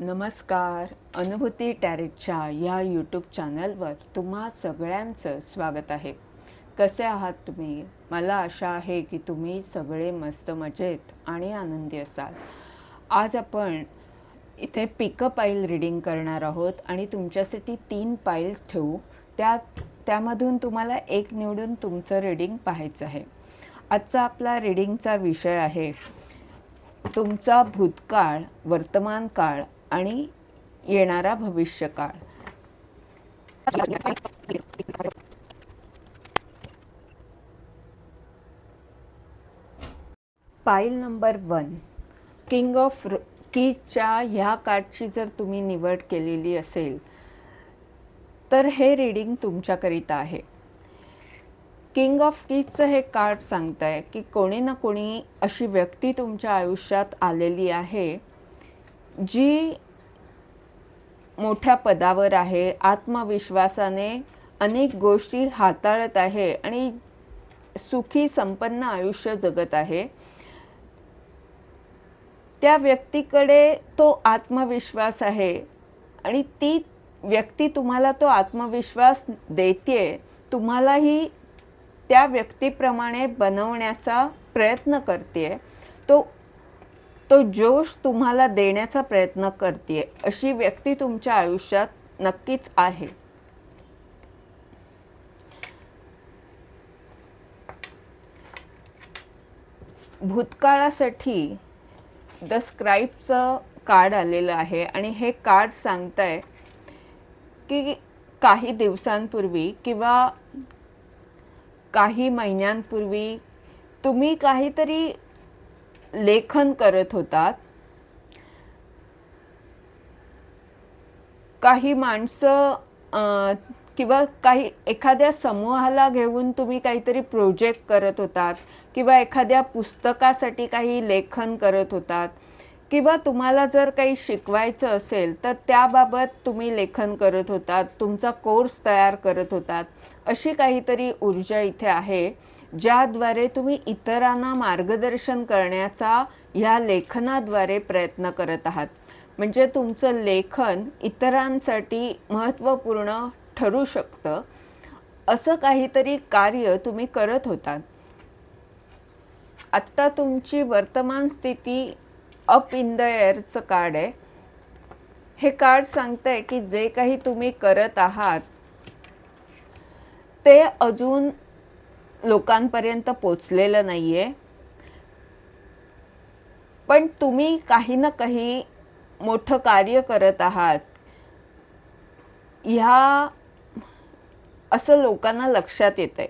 नमस्कार अनुभूती टॅरेटच्या या यूट्यूब चॅनलवर तुम्हा सगळ्यांचं स्वागत आहे. कसे आहात तुम्ही? मला आशा आहे की तुम्ही सगळे मस्त मजेत आणि आनंदी असाल. आज आपण इथे पिकअप पाईल रीडिंग करणार आहोत आणि तुमच्यासाठी तीन पाईल्स ठेवू. त्या त्यामधून तुम्हाला एक निवडून तुमचं रीडिंग पाहायचं आहे. आजचा आपला रीडिंगचा विषय आहे तुमचा भूतकाळ वर्तमान काळ आणि येणारा भविष्यकाळ. Pile number one king of कीच्या ह्या कार्डची जर तुम्ही निवड केलेली असेल तर हे रीडिंग तुमच्याकरिता आहे. किंग ऑफ कीजचं हे कार्ड सांगत आहे की कोणी ना कोणी अशी व्यक्ती तुमच्या आयुष्यात आलेली आहे जी मोठ्या पदावर आहे आत्मविश्वासाने अनेक गोष्टी हाताळत आहे आणि सुखी संपन्न आयुष्य जगत आहे. त्या व्यक्तीकडे तो आत्मविश्वास आहे आणि ती व्यक्ती तुम्हाला तो आत्मविश्वास देते तुम्हालाही त्या व्यक्तीप्रमाणे बनवण्याचा प्रयत्न करते तो तो जोश तुम्हाला देण्याचा प्रयत्न करते अशी व्यक्ती तुमच्या आयुष्यात नक्कीच आहे. भूतकाळासाठी द स्क्राईबचं कार्ड आलेलं आहे आणि हे कार्ड सांगत आहे की काही दिवसांपूर्वी किंवा काही महिन्यांपूर्वी तुम्ही काहीतरी लेखन करत होतात. काही माणसं किंवा काही एखाद्या समूहाला घेऊन तुम्ही काहीतरी प्रोजेक्ट करत होतात किंवा एखाद्या पुस्तकासाठी काही लेखन करत होतात किंवा तुम्हाला जर काही शिकवायचं असेल तर त्याबाबत तुम्ही लेखन करत होतात तुमचा कोर्स तयार करत होतात अशी काहीतरी ऊर्जा इथे आहे. ज्याद्वारे तुम्ही इतरांना मार्गदर्शन करण्याचा ह्या लेखनाद्वारे प्रयत्न करत आहात. म्हणजे तुमचं लेखन इतरांसाठी महत्त्वपूर्ण ठरू शकतं. असं काहीतरी कार्य तुम्ही करत होतात. आत्ता तुमची वर्तमान स्थिती अप इन द एअरचं कार्ड आहे. हे कार्ड सांगतंय की जे काही तुम्ही करत आहात ते अजून लोकांपर्यंत पोचलेलं नाही आहे पण तुम्ही काही ना काही मोठं कार्य करत आहात. ह्या असं लोकांना लक्षात येत आहे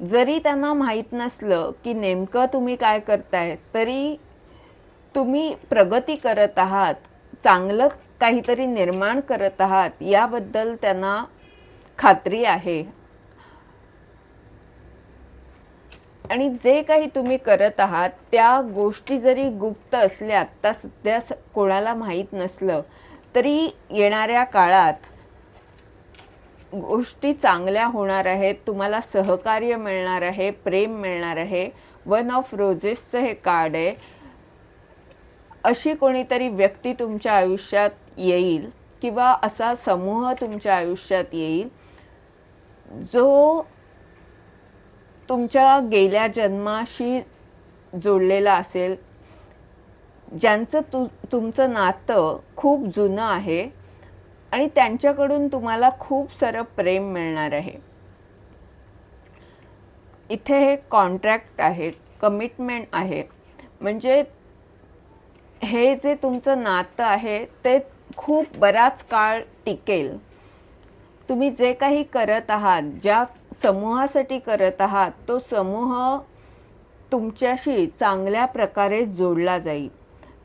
जरी त्यांना माहीत नसलं की नेमकं तुम्ही काय करताय तरी तुम्ही प्रगती करत आहात चांगलं काहीतरी निर्माण करत आहात याबद्दल त्यांना खात्री आहे. आणि जे काही तुम्ही करत आहात त्या गोष्टी जरी गुप्त असल्या त्या सध्या स- कोणाला माहीत नसलं तरी येणाऱ्या काळात गोष्टी चांगल्या होणार आहेत तुम्हाला सहकार्य मिळणार आहे प्रेम मिळणार आहे. वन ऑफ रोजेसचं हे कार्ड आहे. अशी कोणीतरी व्यक्ती तुमच्या आयुष्यात येईल किंवा असा समूह तुमच्या आयुष्यात येईल जो तुमच्या गेल्या जन्माशी जोडलेला असेल ज्यांचं तु तुमचं नातं खूप जुनं आहे आणि त्यांच्याकडून तुम्हाला खूप सारं प्रेम मिळणार आहे. इथे हे कॉन्ट्रॅक्ट आहे कमिटमेंट आहे. म्हणजे हे जे तुमचं नातं आहे ते खूप बराच काळ टिकेल. तुम्ही जे काही करत आहात ज्या समूहासाठी करत आहात तो समूह तुमच्याशी चांगल्या प्रकारे जोडला जाईल.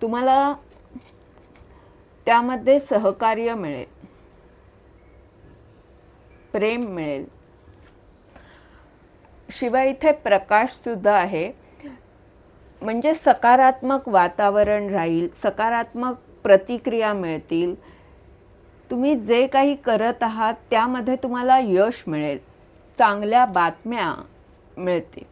तुम्हाला त्यामध्ये सहकार्य मिळेल. प्रेम मिळेल. शिवाय इथे प्रकाशसुद्धा आहे. म्हणजे सकारात्मक वातावरण राहील सकारात्मक प्रतिक्रिया मिळतील. तुम्ही जे काही करत आहात त्यामध्ये तुम्हाला यश मिळेल. चांगल्या बातम्या मिळतील.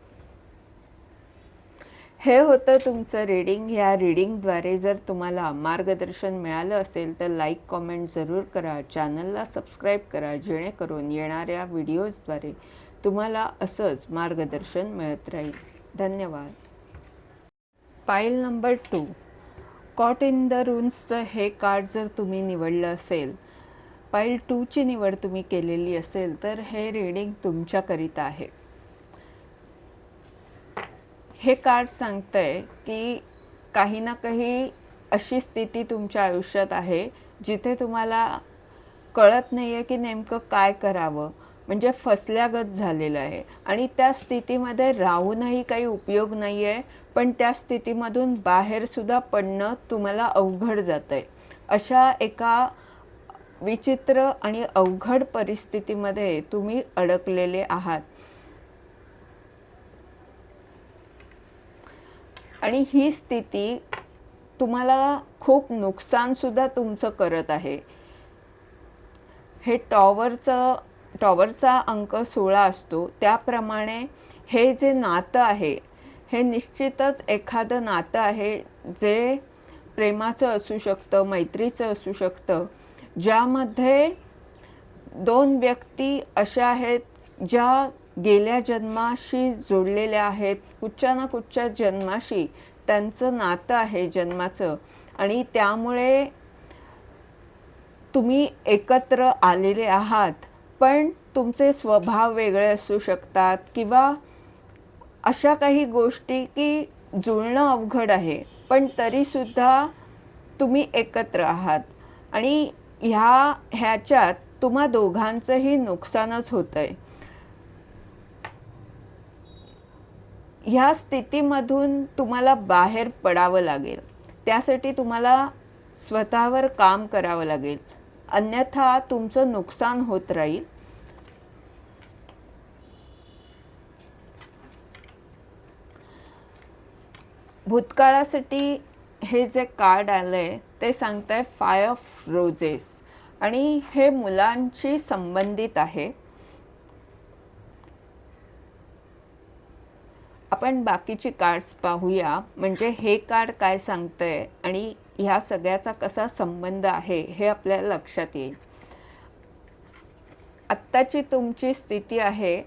हे होतं तुमचं रीडिंग ह्या रीडिंगद्वारे जर तुम्हाला मार्गदर्शन मिळालं असेल तर लाईक कॉमेंट जरूर करा. चॅनलला सबस्क्राईब करा. जेणेकरून येणाऱ्या व्हिडिओजद्वारे तुम्हाला असंच मार्गदर्शन मिळत राहील. धन्यवाद. Pile number two caught in the रून्सचं हे कार्ड जर तुम्ही निवडलं असेल पाईल टूची निवड तुम्ही केलेली असेल तर हे रीडिंग तुमच्याकरिता आहे. हे कार्ड सांगतंय की काही ना काही अशी स्थिती तुमच्या आयुष्यात आहे जिथे तुम्हाला कळत नाही आहे की नेमकं काय करावं. म्हणजे फसल्यागत झालेलं आहे. आणि त्या स्थितीमध्ये राहूनही काही उपयोग नाही आहे पण त्या स्थितीमधून बाहेरसुद्धा पडणं तुम्हाला अवघड जातं आहे अशा एका विचित्र आणि अवघड परिस्थितीमध्ये तुम्ही अडकलेले आहात. आणि ही स्थिती तुम्हाला खूप नुकसानसुद्धा तुमचं करत आहे. हे टॉवरचं टॉवरचा अंक सोळा असतो. त्याप्रमाणे हे जे नातं आहे हे निश्चितच एखादं नातं आहे जे प्रेमाचं असू शकतं मैत्रीचं असू शकतं. ज्यामध्ये दोन व्यक्ती अशा आहेत ज्या गेल्या जन्माशी जोडलेल्या आहेत कुठच्या ना कुठच्या जन्माशी त्यांचं नातं आहे जन्माचं. आणि त्यामुळे तुम्ही एकत्र आलेले आहात पण तुमचे स्वभाव वेगळे असू शकतात किंवा अशा काही गोष्टी की जुळणं अवघड आहे पण तरीसुद्धा तुम्ही एकत्र आहात. आणि ह्या ह्याच्यात तुम्हा दोघांचंही नुकसानच होतं आहे ह्या स्थितीमधून तुम्हाला बाहेर पडावं लागेल. त्यासाठी तुम्हाला स्वतःवर काम करावं लागेल. अन्यथा तुमचं नुकसान होत राहील. भूतकाळासाठी हे जे कार्ड आलं आहे ते सांगत आहे फाय ऑफ रोजेस आणि हे मुलांशी संबंधित आहे. आपण बाकीची कार्ड्स पाहूया. म्हणजे हे कार्ड काय सांगतंय आणि ह्या सगळ्याचा कसा संबंध आहे हे आपल्याला लक्षात येईल. आत्ताची तुमची स्थिती आहे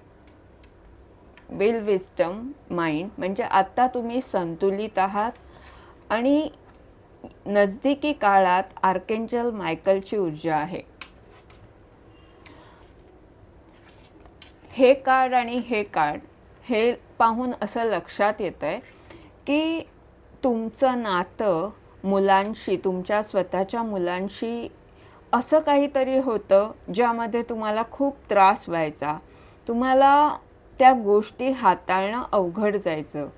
विल विस्टम माइंड म्हणजे आत्ता तुम्ही संतुलित आहात आणि नजदीकी काळात आर्केंजल मायकलची ऊर्जा आहे. हे कार्ड आणि हे कार्ड हे पाहून असं लक्षात येतं आहे की तुमचं नातं मुलांशी तुमच्या स्वतःच्या मुलांशी असं काहीतरी होतं ज्यामध्ये तुम्हाला खूप त्रास व्हायचा. तुम्हाला त्या गोष्टी हाताळणं अवघड जायचं.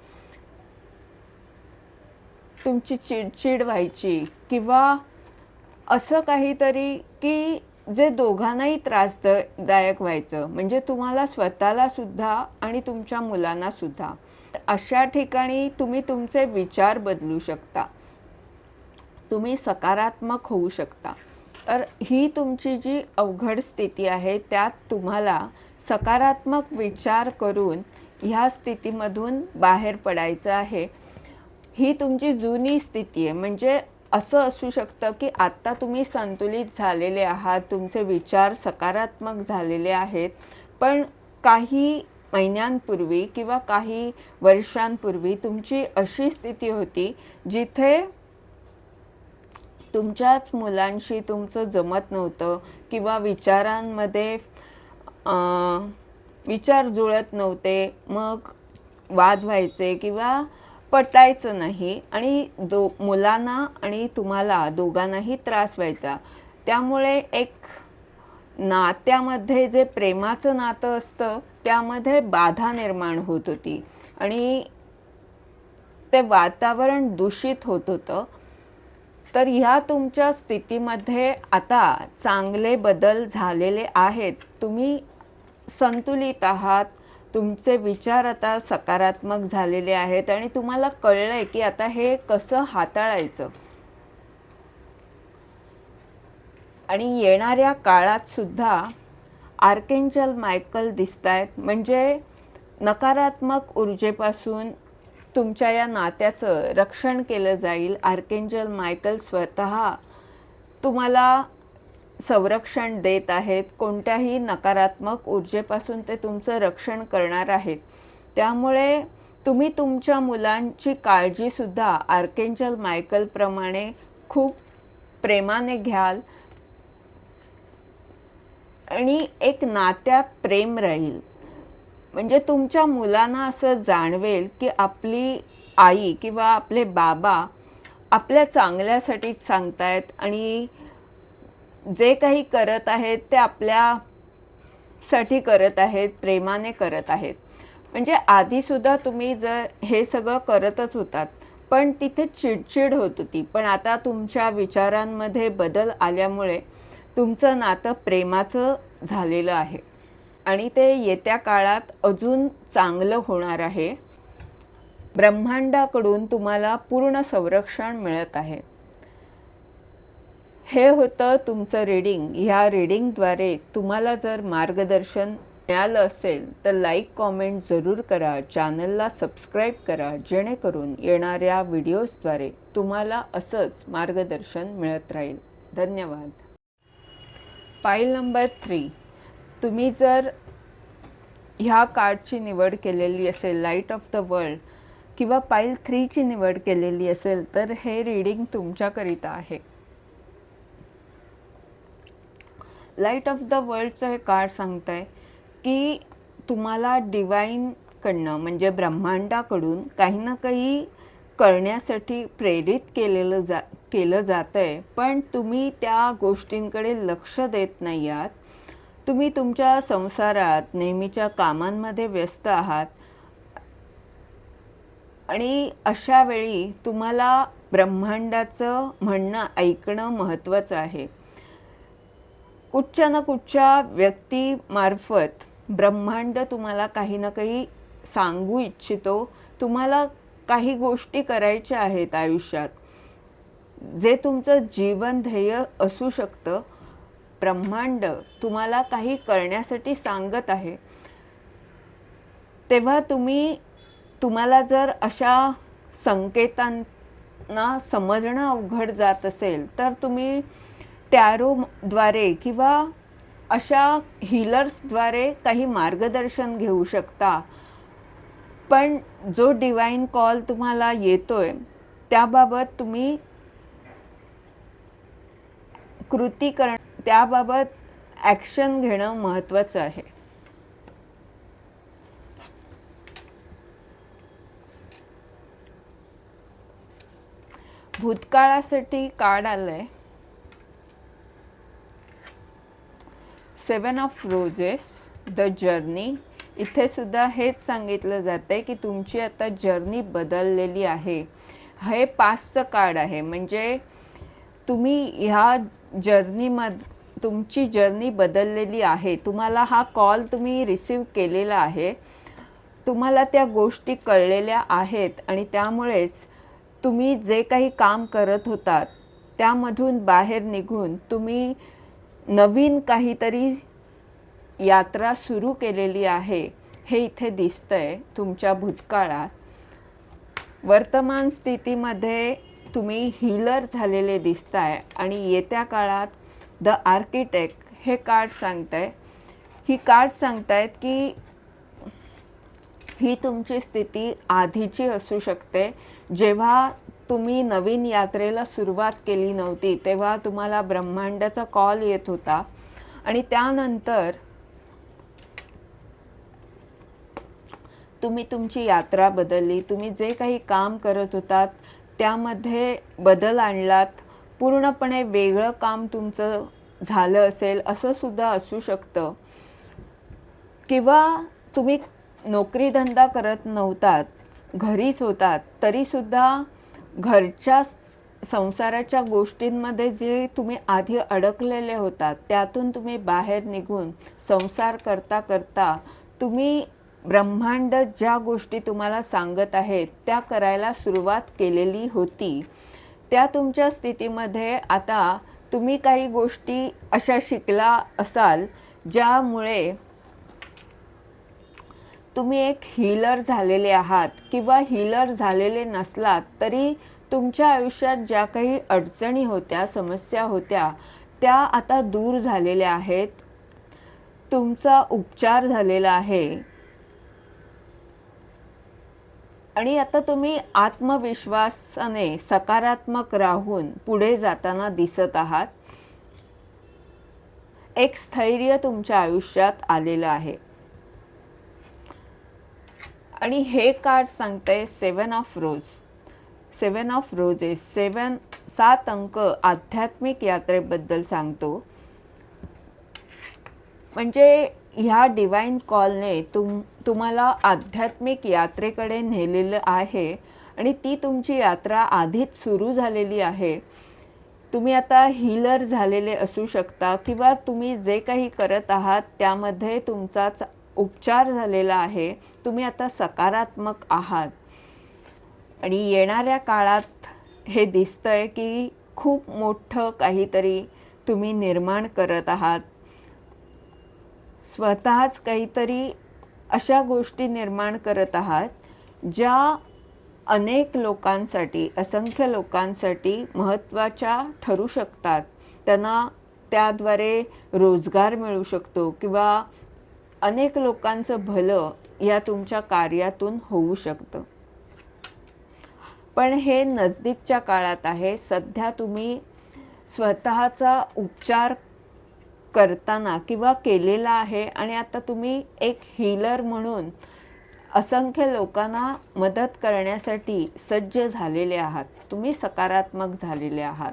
तुमची चिडचिड व्हायची किंवा असं काहीतरी की जे दोघांनाही त्रासदायक व्हायचं. म्हणजे तुम्हाला स्वतःला सुद्धा आणि तुमच्या मुलांना सुद्धा. अशा ठिकाणी तुम्ही तुमचे विचार बदलू शकता. तुम्ही सकारात्मक होऊ शकता. तर ही तुमची जी अवघड स्थिती आहे त्यात तुम्हाला सकारात्मक विचार करून ह्या स्थितीमधून बाहेर पडायचं आहे. ही तुमची जुनी स्थिती आहे. म्हणजे असं असू शकतं की आत्ता तुम्ही संतुलित झालेले आहात तुमचे विचार सकारात्मक झालेले आहेत पण काही महिन्यांपूर्वी किंवा काही वर्षांपूर्वी तुमची अशी स्थिती होती जिथे तुमच्याच मुलांशी तुमचं जमत नव्हतं किंवा विचारांमध्ये विचार जुळत नव्हते. मग वाद व्हायचे किंवा पटायचं नाही आणि दो मुलांना आणि तुम्हाला दोघांनाही त्रास व्हायचा. त्यामुळे एक नात्यामध्ये जे प्रेमाचं नातं असतं त्यामध्ये बाधा निर्माण होत होती. आणि ते वातावरण दूषित होत होतं. तर ह्या तुमच्या स्थितीमध्ये आता चांगले बदल झालेले आहेत. तुम्ही संतुलित आहात तुमचे विचार आता सकारात्मक झालेले आहेत आणि तुम्हाला कळलं आहे की आता हे कसं हाताळायचं. आणि येणाऱ्या काळात सुद्धा आर्केंजल मायकल दिसत आहेत म्हणजे नकारात्मक ऊर्जेपासून तुमच्या या नात्याचं रक्षण केलं जाईल. आर्केंजल मायकल स्वतः तुम्हाला संरक्षण देत आहेत कोणत्याही नकारात्मक ऊर्जेपासून ते तुमचं रक्षण करणार आहेत. त्यामुळे तुम्ही तुमच्या मुलांची काळजीसुद्धा आर्केंजल मायकलप्रमाणे खूप प्रेमाने घ्याल आणि एक नात्यात प्रेम राहील. म्हणजे तुमच्या मुलांना असं जाणवेल की आपली आई किंवा आपले बाबा आपल्या चांगल्यासाठीच सांगतायत आणि जे काही करत आहेत ते आपल्यासाठी करत आहेत प्रेमाने करत आहेत. म्हणजे आधीसुद्धा तुम्ही जर हे सगळं करतच होतात पण तिथे चिडचिड होत होती. पण आता तुमच्या विचारांमध्ये बदल आल्यामुळे तुमचं नातं प्रेमाचं झालेलं आहे. आणि ते येत्या काळात अजून चांगलं होणार आहे. ब्रह्मांडाकडून तुम्हाला पूर्ण संरक्षण मिळत आहे. हे होतं तुमचं रीडिंग ह्या रीडिंगद्वारे तुम्हाला जर मार्गदर्शन मिळालं असेल तर लाईक कॉमेंट जरूर करा. चॅनलला सबस्क्राईब करा. जेणेकरून येणाऱ्या व्हिडिओजद्वारे तुम्हाला असंच मार्गदर्शन मिळत राहील. धन्यवाद. पाईल नंबर थ्री तुम्ही जर ह्या कार्डची निवड केलेली असेल लाइट ऑफ द वर्ल्ड किंवा पाईल थ्रीची निवड केलेली असेल तर हे रीडिंग तुमच्याकरिता आहे. लाइट ऑफ द वर्ल्डचं हे कार सांगत आहे की तुम्हाला डिवाईनकडनं म्हणजे ब्रह्मांडाकडून काही ना काही करण्यासाठी प्रेरित केलेलं जा केलं जातं आहे पण तुम्ही त्या गोष्टींकडे लक्ष देत नाही आहात. तुम्ही तुमच्या संसारात नेहमीच्या कामांमध्ये व्यस्त आहात. आणि अशा वेळी तुम्हाला ब्रह्मांडाचं म्हणणं ऐकणं महत्त्वाचं आहे. कुठच्या ना कुठच्या व्यक्तीमार्फत ब्रह्मांड तुम्हाला काही ना काही सांगू इच्छितो तुम्हाला काही गोष्टी करायच्या आहेत आयुष्यात. जे तुमचं जीवन ध्येय असू शकतं ब्रह्मांड तुम्हाला काही करण्यासाठी सांगत आहे. तेव्हा तुम्ही तुम्हाला जर अशा संकेतांना समजणं अवघड जात असेल तर तुम्ही टॅरोद्वारे किंवा अशा हिलर्सद्वारे काही मार्गदर्शन घेऊ शकता. पण जो डिवाईन कॉल तुम्हाला येतोय त्याबाबत तुम्ही कृती करण त्याबाबत ॲक्शन घेणं महत्त्वाचं आहे. भूतकाळासाठी कार्ड आलंय. Seven of roses the journey इथे सुद्धा हेच सांगितलं जातं आहे की तुमची आता जर्नी बदललेली आहे. हे पासचं कार्ड आहे. म्हणजे तुम्ही ह्या जर्नीमध तुमची जर्नी बदललेली आहे. तुम्हाला हा कॉल तुम्ही रिसीव केलेला आहे. तुम्हाला त्या गोष्टी कळलेल्या आहेत आणि त्यामुळेच तुम्ही जे काही काम करत होतात त्यामधून बाहेर निघून तुम्ही नवीन काहीतरी यात्रा सुरू केलेली आहे हे इथे दिसतंय तुमच्या भूतकाळात. वर्तमान स्थितीमध्ये तुम्ही हिलर झालेले दिसताय आणि येत्या काळात द आर्किटेक्ट हे कार्ड सांगताय. ही कार्ड सांगतायत की ही तुमची स्थिती आधीची असू शकते. जेव्हा तुम्ही नवीन यात्रेला सुरुवात केली नव्हती तेव्हा तुम्हाला ब्रह्मांडाचा कॉल येत होता. आणि त्यानंतर तुम्ही तुमची यात्रा बदलली. तुम्ही जे काही काम करत होतात त्यामध्ये बदल आणलात. पूर्णपणे वेगळं काम तुमचं झालं असेल असं सुद्धा असू शकतं. किंवा तुम्ही नोकरीधंदा करत नव्हतात घरीच होतात तरीसुद्धा घरच्या संसाराच्या गोष्टींमध्ये जे तुम्ही आधी अडकलेले होतात त्यातून तुम्ही बाहेर निघून संसार करता करता तुम्ही ब्रह्मांड ज्या गोष्टी तुम्हाला सांगत आहेत त्या करायला सुरुवात केलेली होती. त्या तुमच्या स्थितीमध्ये आता तुम्ही काही गोष्टी अशा शिकला असाल ज्यामुळे तुम्ही एक हिलर झालेले आहात किंवा हिलर झालेले नसलात तरी तुमच्या आयुष्यात ज्या काही अडचणी होत्या समस्या होत्या त्या आता दूर झालेल्या आहेत. तुमचा उपचार झालेला आहे. आणि आता तुम्ही आत्मविश्वासाने सकारात्मक राहून पुढे जाताना दिसत आहात. एक स्थैर्य तुमच्या आयुष्यात आलेलं आहे. आणि हे कार्ड सांगतंय seven of rose seven of roses seven सात अंक आध्यात्मिक यात्रेबद्दल सांगतो. म्हणजे ह्या डिवाईन कॉलने तुम तुम्हाला आध्यात्मिक यात्रेकडे नेलेलं आहे आणि ती तुमची यात्रा आधीच सुरू झालेली आहे. तुम्ही आता हिलर झालेले असू शकता किंवा तुम्ही जे काही करत आहात त्यामध्ये तुमचाच उपचार झालेला आहे तुम्ही आता सकारात्मक आहात. आणि येणाऱ्या काळात हे दिसतं आहे की खूप मोठं काहीतरी तुम्ही निर्माण करत आहात. स्वतःच काहीतरी अशा गोष्टी निर्माण करत आहात ज्या अनेक लोकांसाठी असंख्य लोकांसाठी महत्त्वाच्या ठरू शकतात. त्यांना त्याद्वारे रोजगार मिळू शकतो किंवा अनेक लोकांचं भलं या तुमच्या कार्यातून होऊ शकतं. पण हे नजदीकच्या काळात आहे. सध्या तुम्ही स्वतःचा उपचार करताना किंवा केलेला आहे आणि आता तुम्ही एक हीलर म्हणून असंख्य लोकांना मदत करण्यासाठी सज्ज झालेले आहात. तुम्ही सकारात्मक झालेले आहात.